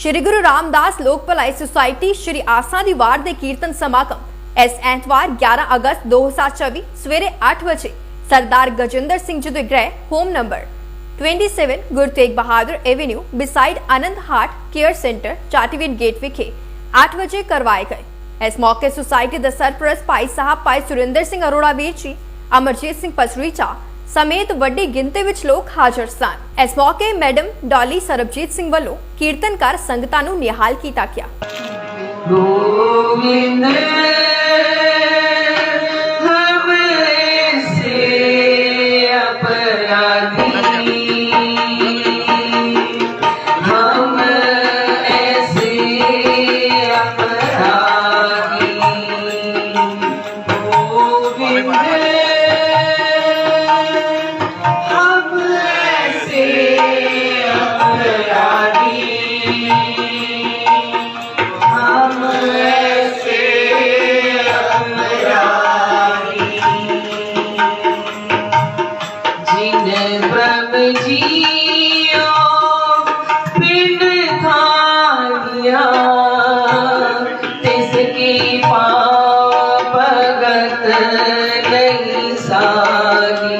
ਸ਼੍ਰੀ ਗੁਰੂ ਰਾਮਦਾਸ ਲੋਕ ਭਲਾਈ ਸੁਸਾਇਟੀ ਸ਼੍ਰੀ ਆਸਾ ਦੀ ਵਾਰ ਦੇ ਕੀਰਤਨ ਸਮਾਗਮ ਇਸ ਐਤਵਾਰ 11 ਅਗਸਤ 2024 ਸਵੇਰੇ 8 ਵਜੇ ਸਰਦਾਰ ਗਜਿੰਦਰ ਸਿੰਘ ਜੀ ਦੇ ਗ੍ਰਹਿ home number 27 Guru Tegh Bahadur avenue beside Anand heart care centre Chatiwind gate ਵਿਖੇ 8 ਵਜੇ ਕਰਵਾਏ ਗਏ ਇਸ ਮੌਕੇ ਸੁਸਾਇਟੀ ਦੇ ਸਰਪ੍ਰਸਤ ਭਾਈ ਸਾਹਿਬ ਭਾਈ ਸੁਰਿੰਦਰ ਸਿੰਘ ਅਰੋੜਾ ਵੀਰ ਜੀ ਅਮਰਜੀਤ ਸਿੰਘ ਪਸਰੀਚਾ ਸਮੇਤ ਵੱਡੀ ਗਿਣਤੀ ਵਿੱਚ ਲੋਕ ਹਾਜ਼ਰ ਸਨ। ਇਸ ਮੌਕੇ ਮੈਡਮ ਡਾਲੀ ਸਰਬਜੀਤ ਸਿੰਘ ਵੱਲੋਂ ਕੀਰਤਨਕਾਰ ਸੰਗਤਾਂ ਨੂੰ ਨਿਹਾਲ ਕੀਤਾ ਗਿਆ। ਗੋਵਿੰਦ प्रभ जियो बिन खालिया तिसकी पाप भगत नहीं सागी।